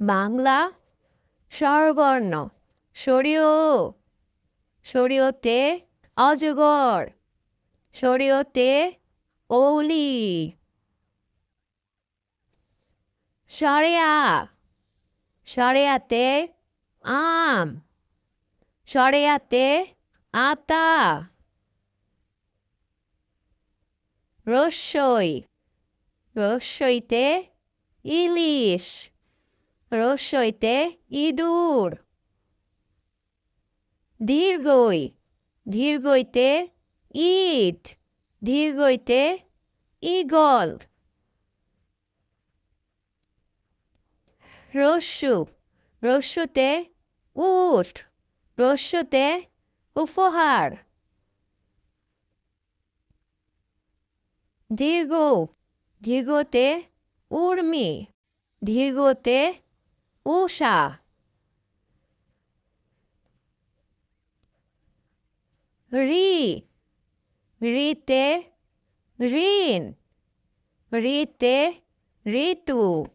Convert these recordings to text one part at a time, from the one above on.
বাংলা স্বরবর্ণ। সরিয়, সরিয়তে অজগর, সরিয়তে ওলি। সরেয়া, সরেয়াতে আম। সরেয়াতে আতা। রসই, রসইতে ইলিশ। রস্যইতে ইঁদুর। দীর্ঘই, দীর্ঘইতে ইট, দীর্ঘইতে ইগল। রস্যু, রস্যুতে উঠ রস্যুতে উপহার। দীর্ঘ, দীর্ঘতে Urmi, দীর্ঘতে Usha. Ri. Rite. Rin. Rite. Ritu.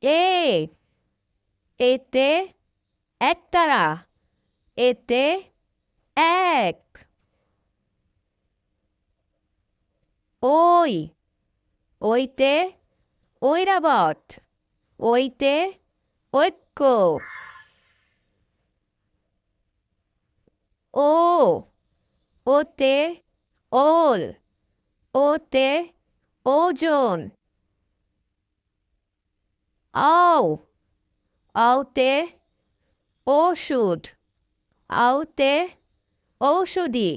E. Ete. Ektara. Ete. Ek. Oi. Oite. Airavat ওইতে ঐক্য ও ওতে ওল ওতে ওজন আও আওতে ওষুধ আওতে ঔষধি